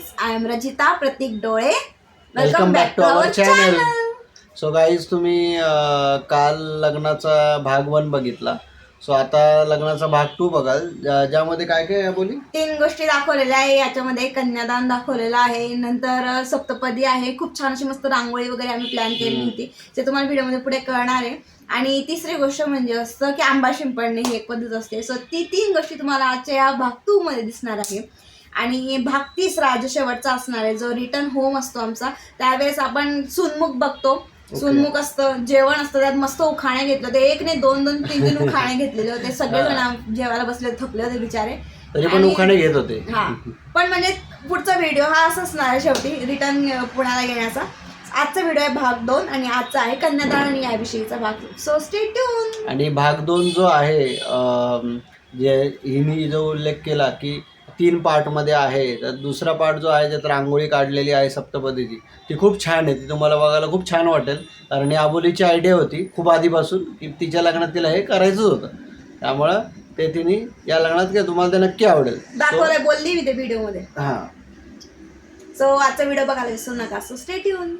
Guys I am Rajita Prateek Dole welcome back to our channel so guys तुम्ही अं, काल लग्नाचा भाग वन बघितला. सो आता लग्नाचा भाग टू बघाल. ज्या- ज्यामध्ये काय काय आहे बोली? तीन गोष्टी दाखवलेल्या आहे. याच्यामध्ये कन्यादान दाखवलेलं आहे. नंतर अ, सप्तपदी आहे. खूप छान अशी मस्त रांगोळी वगैरे आम्ही प्लॅन केली होती ते तुम्हाला व्हिडिओमध्ये पुढे कळणार आहे. आणि तिसरी गोष्ट म्हणजे असतं की आंबा शिंपडणे ही एक पद्धत असते. सो ती तीन गोष्टी तुम्हाला आजच्या या भाग टू मध्ये दिसणार आहे. आणि भाग तिसरा जो शेवटचा असणार आहे. जो रिटर्न होम असतो आमचा त्यावेळेस आपण सुनमुख बघतो. सुनमुख असतं जेवण असतं त्यात मस्त उखाणे घेतलं ते एक नाही दोन दोन तीन तीन उखाणे घेतलेले होते. सगळेजण जेवायला बसले थकले होते बिचारे. तरी पण उखाणे घेत होते. हा. पण म्हणजे पुढचा व्हिडिओ हा असा असणार आहे शेवटी रिटर्न पुण्याला येण्याचा आजचा व्हिडिओ आहे भाग दोन आणि आजचा आहे कन्यादान आणि याविषयीचा भाग सो स्टे ट्यून आणि भाग दोन जो आहे जे हिने जो उल्लेख केला की तीन पार्टमध्ये आहे. तर दुसरा पार्ट जो आहे त्यात रांगोळी काढलेली आहे सप्तपदीची. ती खूप छान आहे. ती तुम्हाला बघायला खूप छान वाटेल. कारण ही आबोलीची आयडिया होती खूप आधीपासून की तिच्या लग्नात तिला हे करायचंच होतं. त्यामुळं ते तिने या लग्नात काय तुम्हाला ते नक्की आवडेल. दाखवलंय बोलली मी ते व्हिडिओमध्ये. हां. सो आजचा व्हिडिओ बघायला विसरू नका. So stay tune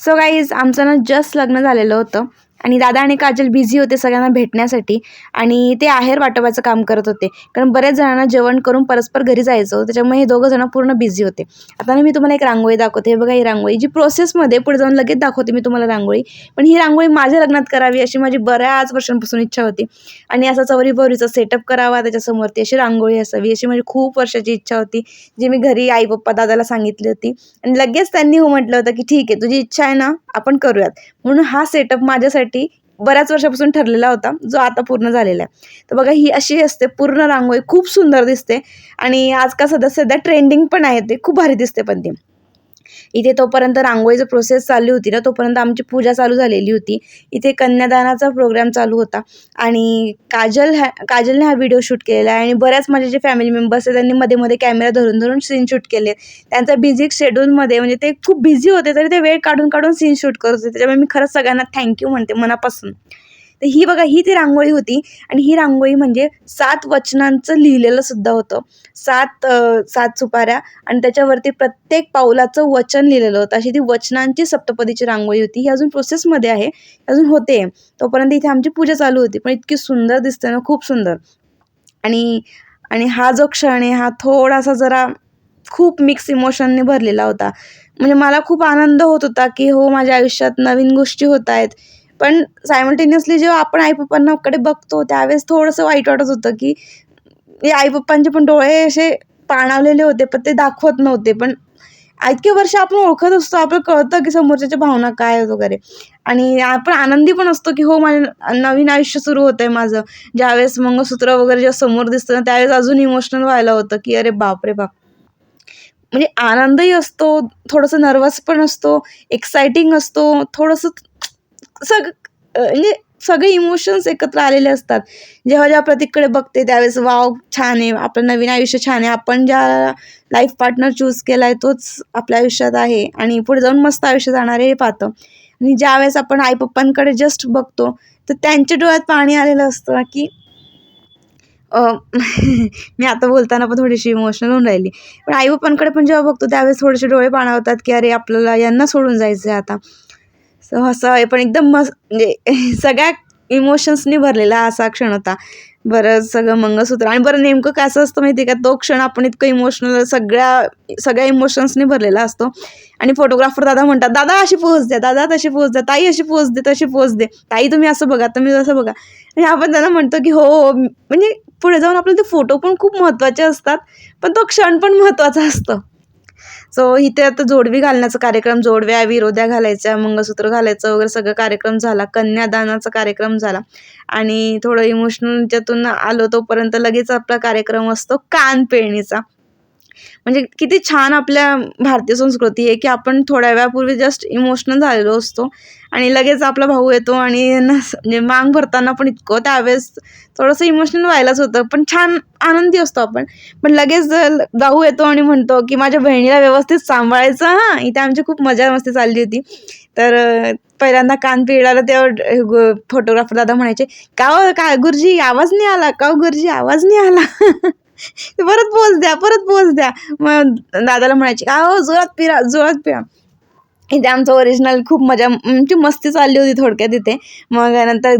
so guys आमचं ना जस्ट लग्न झालेलं होतं. आणि दादा आणि काजल बिझी होते सगळ्यांना भेटण्यासाठी आणि ते आहेर वाटपाचं काम करत होते. कारण बऱ्याच जणांना जेवण करून परस्पर घरी जायचं त्याच्यामुळे हे दोघं जण पूर्ण बिझी होते. आता ना मी तुम्हाला एक रांगोळी दाखवते. हे बघा ही रांगोळी जी प्रोसेसमध्ये पुढे जाऊन लगेच दाखवते मी तुम्हाला रांगोळी. पण ही रांगोळी माझ्या लग्नात करावी अशी माझी बऱ्याच वर्षांपासून इच्छा होती. आणि असा चवरी बवरीचा सेटअप करावा त्याच्यासमोरती अशी रांगोळी असावी अशी माझी खूप वर्षाची इच्छा होती जी मी घरी आई पप्पा दादाला सांगितली होती. आणि लगेच त्यांनी हो म्हटलं होतं की ठीक आहे तुझी इच्छा आहे ना आपण करूयात. म्हणून हा सेटअप माझ्यासाठी बऱ्याच वर्षापासून ठरलेला होता जो आता पूर्ण झालेला आहे. तर बघा ही अशी असते पूर्ण रांगोळी खूप सुंदर दिसते. आणि आजकाल सध्या सध्या ट्रेंडिंग पण आहे ते खूप भारी दिसते पण ती. इथे तोपर्यंत रांगोळीचं प्रोसेस चालू होती ना तोपर्यंत आमची पूजा चालू झालेली होती. इथे कन्यादानाचा प्रोग्राम चालू होता. आणि काजल ह्या काजलने हा व्हिडिओ शूट केलेला आहे. आणि बऱ्याच माझे जे फॅमिली मेंबर्स आहेत त्यांनी मध्ये मध्ये कॅमेरा धरून धरून सीन शूट केले त्यांचा बिझी शेड्यूलमध्ये म्हणजे ते खूप बिझी होते तरी ते वेळ काढून काढून सीन शूट करत होते. त्याच्यामुळे मी खरंच सगळ्यांना थँक्यू म्हणते मनापासून. तर ही बघा ही ती रांगोळी होती आणि ही रांगोळी म्हणजे सात वचनांचं लिहिलेलं सुद्धा होतं. सात सात सुपाऱ्या आणि त्याच्यावरती प्रत्येक पाऊलाचं वचन लिहिलेलं होतं. अशी ती वचनांची सप्तपदीची रांगोळी होती. ही अजून प्रोसेसमध्ये आहे. अजून होते. तोपर्यंत इथे आमची पूजा चालू होती. पण इतकी सुंदर दिसते ना खूप सुंदर. आणि आणि हा जो क्षण आहे हा थोडासा जरा खूप मिक्स इमोशनने भरलेला होता. म्हणजे मला खूप आनंद होत होता की हो माझ्या आयुष्यात नवीन गोष्टी होत आहेत. पण सायमल्टेनियसली जेव्हा आपण आई पप्पांनाकडे बघतो त्यावेळेस थोडंसं वाईट वाटत होतं की आई पप्पांचे पण डोळे असे पाणावलेले होते पण ते दाखवत नव्हते. पण इतके वर्ष आपण ओळखत असतो आपल्याला कळतं की समोरच्याच्या भावना काय आहेत वगैरे. आणि आपण आनंदी पण असतो की हो माझं नवीन आयुष्य सुरू होतं आहे माझं. ज्यावेळेस मंगळसूत्र वगैरे जेव्हा समोर दिसतं ना त्यावेळेस अजून इमोशनल व्हायला होतं की अरे बाप रे बाप. म्हणजे आनंदही असतो थोडंसं नर्वस पण असतो एक्सायटिंग असतो थोडंसं सग म्हणजे सगळे इमोशन्स एकत्र आलेले असतात. जेव्हा जेव्हा प्रतीककडे बघते त्यावेळेस वाव छान आहे आपलं नवीन आयुष्य छान आहे. आपण ज्या लाईफ पार्टनर चूज केला आहे तोच आपल्या आयुष्यात आहे आणि पुढे जाऊन मस्त आयुष्य जाणार आहे हे पाहतं. आणि ज्यावेळेस आपण आई पप्पांकडे जस्ट बघतो तर त्यांच्या डोळ्यात पाणी आलेलं असतं की मी आता बोलताना पण थोडीशी इमोशनल होऊन राहिली. पण आई पप्पांकडे पण जेव्हा बघतो त्यावेळेस थोडेसे डोळे पाणावतात की अरे आपल्याला यांना सोडून जायचं आहे आता. सो असं आहे. पण एकदम मस्त म्हणजे सगळ्या इमोशन्सनी भरलेला असा क्षण होता. बरं सगळं मंगळसूत्र. आणि बरं नेमकं काय असं असतं माहिती आहे का? तो क्षण आपण इतकं इमोशनल सगळ्या सगळ्या इमोशन्सनी भरलेला असतो. आणि फोटोग्राफर दादा म्हणतात दादा अशी पोच द्या. दादा तशी पोच द्या. ताई अशी पोच दे तशी पोच दे. ताई तुम्ही असं बघा तुम्ही असं बघा. आणि आपण त्यांना म्हणतो की हो म्हणजे पुढे जाऊन आपले ते फोटो पण खूप महत्त्वाचे असतात. पण तो क्षण पण महत्त्वाचा असतो. सो इथे आता जोडवी घालण्याचा कार्यक्रम जोडव्या विरोध्या घालायच्या मंगळसूत्र घालायचं वगैरे सगळं कार्यक्रम झाला. कन्यादानाचा कार्यक्रम झाला. आणि थोडं इमोशनल ज्यातून आलो तोपर्यंत लगेच आपला कार्यक्रम असतो कानपेळणीचा म्हणजे किती छान आपल्या भारतीय संस्कृती आहे की आपण थोड्या वेळापूर्वी जस्ट इमोशनल झालेलो असतो आणि लगेच आपला भाऊ येतो आणि न म्हणजे मांग भरताना पण इतकं त्यावेळेस थोडंसं इमोशनल व्हायलाच होतं पण छान आनंदी असतो आपण. पण लगेच भाऊ येतो आणि म्हणतो की माझ्या बहिणीला व्यवस्थित सांभाळायचं हां इथे आमची खूप मजा मस्ती चालली होती. तर पहिल्यांदा कान पिळाला तेव्हा फोटोग्राफर दादा म्हणायचे का हो, का गुरुजी आवाज नाही आला? का हो, गुरुजी आवाज नाही आला? परत पोच द्या परत पोच द्या. मग दादाला म्हणायची का हो जोरात पिरा जोरात पिरा. इथे आमचं ओरिजिनल खूप मजा म्हणजे मस्ती चालली होती थोडक्यात तिथे मग नंतर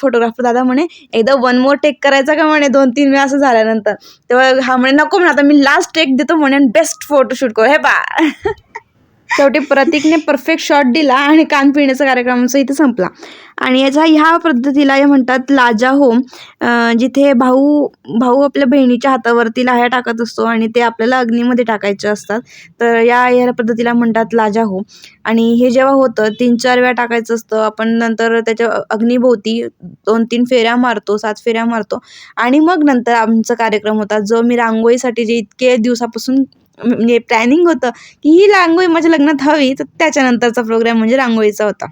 फोटोग्राफर दादा म्हणे एकदा वन मोर टेक करायचा का म्हणे? दोन तीन वेळा असं झाल्यानंतर. तेव्हा हा म्हणे नको म्हणे आता मी लास्ट टेक देतो म्हणे बेस्ट फोटोशूट करू. हे बा शेवटी प्रतीकने परफेक्ट शॉट दिला आणि कान पिण्याचा कार्यक्रम इथे संपला. आणि याच्या ह्या पद्धतीला हे म्हणतात लाजा होम जिथे भाऊ भाऊ आपल्या बहिणीच्या हातावरती लाह्या टाकत असतो आणि ते आपल्याला अग्नीमध्ये टाकायचे असतात. तर या ह्या पद्धतीला म्हणतात लाजा होम. आणि हे जेव्हा होतं तीन चार वेळा टाकायचं असतं. आपण नंतर त्याच्या अग्निभोवती दोन तीन फेऱ्या मारतो सात फेऱ्या मारतो. आणि मग नंतर आमचा कार्यक्रम होता जो मी रांगोळीसाठी जे इतके दिवसापासून म्हणजे प्लॅनिंग होतं की ही रांगोळी माझ्या लग्नात हवी तर त्याच्यानंतरचा प्रोग्रॅम म्हणजे रांगोळीचा होता.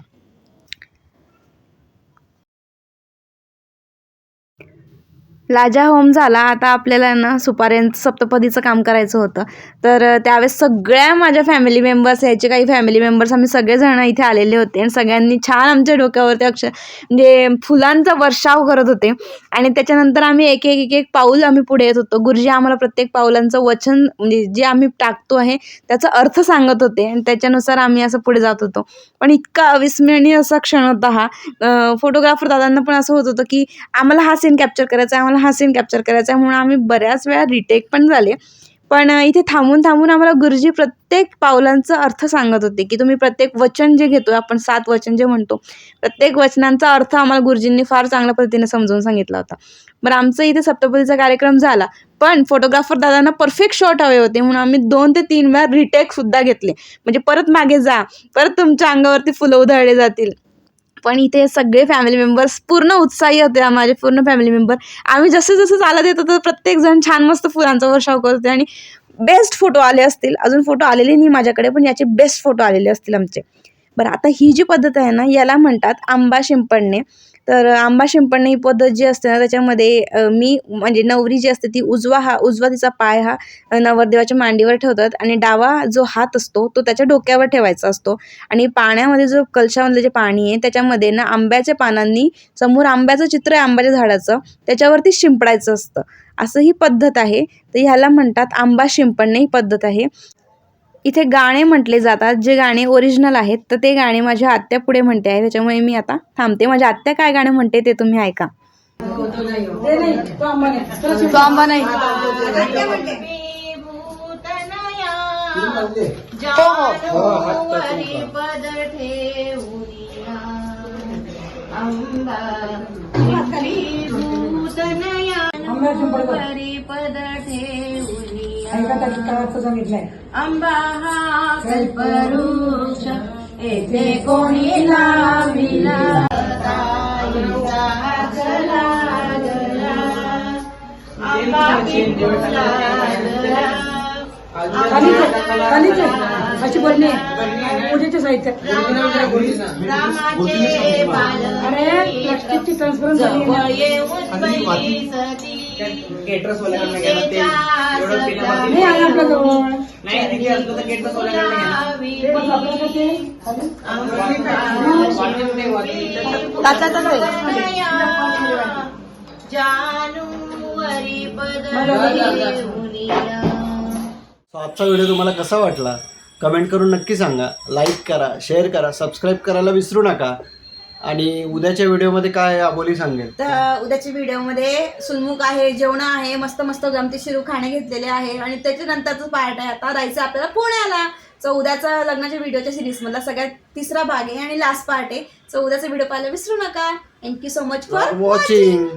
लाजा होम झाला. आता आपल्याला ना सुपाऱ्यांचं सप्तपदीचं काम करायचं होतं. तर त्यावेळेस सगळ्या माझ्या फॅमिली मेंबर्स यायचे काही फॅमिली मेंबर्स आम्ही सगळेजण इथे आलेले होते. आणि सगळ्यांनी छान आमच्या डोक्यावरती अक्षर म्हणजे फुलांचा वर्षाव करत होते. आणि त्याच्यानंतर आम्ही एक एक एक एक पाऊल आम्ही पुढे येत होतो. गुरुजी आम्हाला प्रत्येक पाऊलांचं वचन म्हणजे जे आम्ही टाकतो आहे त्याचा अर्थ सांगत होते. आणि त्याच्यानुसार आम्ही असं पुढे जात होतो. पण इतका अविस्मरणीय असा क्षण होता हा. फोटोग्राफर दादांना पण असं होत होतं की आम्हाला हा सीन कॅप्चर करायचा आहे आम्हाला हा सीन कॅप्चर करायचा आहे म्हणून आम्ही बऱ्याच वेळा रिटेक पण झाले. पण इथे थांबून थांबून आम्हाला गुरुजी प्रत्येक पावलांचा अर्थ सांगत होते की तुम्ही प्रत्येक वचन जे घेतो आपण सात वचन जे म्हणतो प्रत्येक वचनांचा अर्थ आम्हाला गुरुजींनी फार चांगल्या पद्धतीने समजून सांगितला होता. बरं आमचं इथे सप्तपदीचा कार्यक्रम झाला पण फोटोग्राफर दादांना परफेक्ट शॉट हवे होते म्हणून आम्ही दोन ते तीन वेळा रिटेक सुद्धा घेतले. म्हणजे परत मागे जा परत तुमच्या अंगावरती फुलं उधळले जातील. पण इथे सगळे फॅमिली मेंबर्स पूर्ण उत्साही होते माझे पूर्ण फॅमिली मेंबर आम्ही जसं जसं चालत येतो तर प्रत्येकजण छान मस्त फुलांचा वर्षाव करत आणि बेस्ट फोटो आले असतील. अजून फोटो आलेले नाही माझ्याकडे पण याचे बेस्ट फोटो आलेले असतील आमचे. बरं आता ही जी पद्धत आहे ना याला म्हणतात आंबा शिंपडणे. तर आंबा शिंपडणे ही पद्धत जी असते ना त्याच्यामध्ये मी म्हणजे नवरी जी असते ती उजवा हा उजवा तिचा पाय हा नवरदेवाच्या मांडीवर ठेवतात आणि डावा जो हात असतो तो त्याच्या डोक्यावर ठेवायचा असतो. आणि पाण्यामध्ये जो कलशामधलं जे पाणी आहे त्याच्यामध्ये ना आंब्याच्या पानांनी समोर आंब्याचं चित्र आहे आंब्याच्या झाडाचं त्याच्यावरती शिंपडायचं असतं. असं ही पद्धत आहे. तर ह्याला म्हणतात आंबा शिंपडणे ही पद्धत आहे. इथे गाणे म्हटले जातात जे गाणे ओरिजिनल आहेत तर ते गाणे माझ्या आत्या पुढे म्हणते आहे त्याच्यामुळे मी आता थांबते माझ्या आत्या काय गाणे म्हणते ते तुम्ही ऐका आंबा नाही आंबा हा कल्पवृक्ष येथे कोणी लाविला? आंबा पिंपळा अशी बोलणे. पूजेचे साहित्य. अरे प्लास्टिकची ट्रान्सफरन्स नाही आलं आपल्या जवळ. लावी ते बस आपल्याला ते खाली. जानुवरी बदलुनिया सो आजचा व्हिडिओ तुम्हाला कसा वाटला? कमेंट करून नक्की सांगा. लाईक करा शेअर करा सबस्क्राईब करायला विसरू नका. आणि उद्याच्या व्हिडिओमध्ये काय आबोली सांगेल? तर उद्याच्या व्हिडिओमध्ये सुनमुख आहे जेवण आहे मस्त मस्त गमतीशीर खाणे घेतलेले आहे आणि त्याच्यानंतरचं पार्ट आहे आता जायचं आपल्याला पुण्याला. सो उद्याचा लग्नाच्या व्हिडिओच्या सिरीजमधला सगळ्यात तिसरा भाग आहे आणि लास्ट पार्ट आहे. सो उद्याचा व्हिडिओ पाहायला विसरू नका. Thank you so much for watching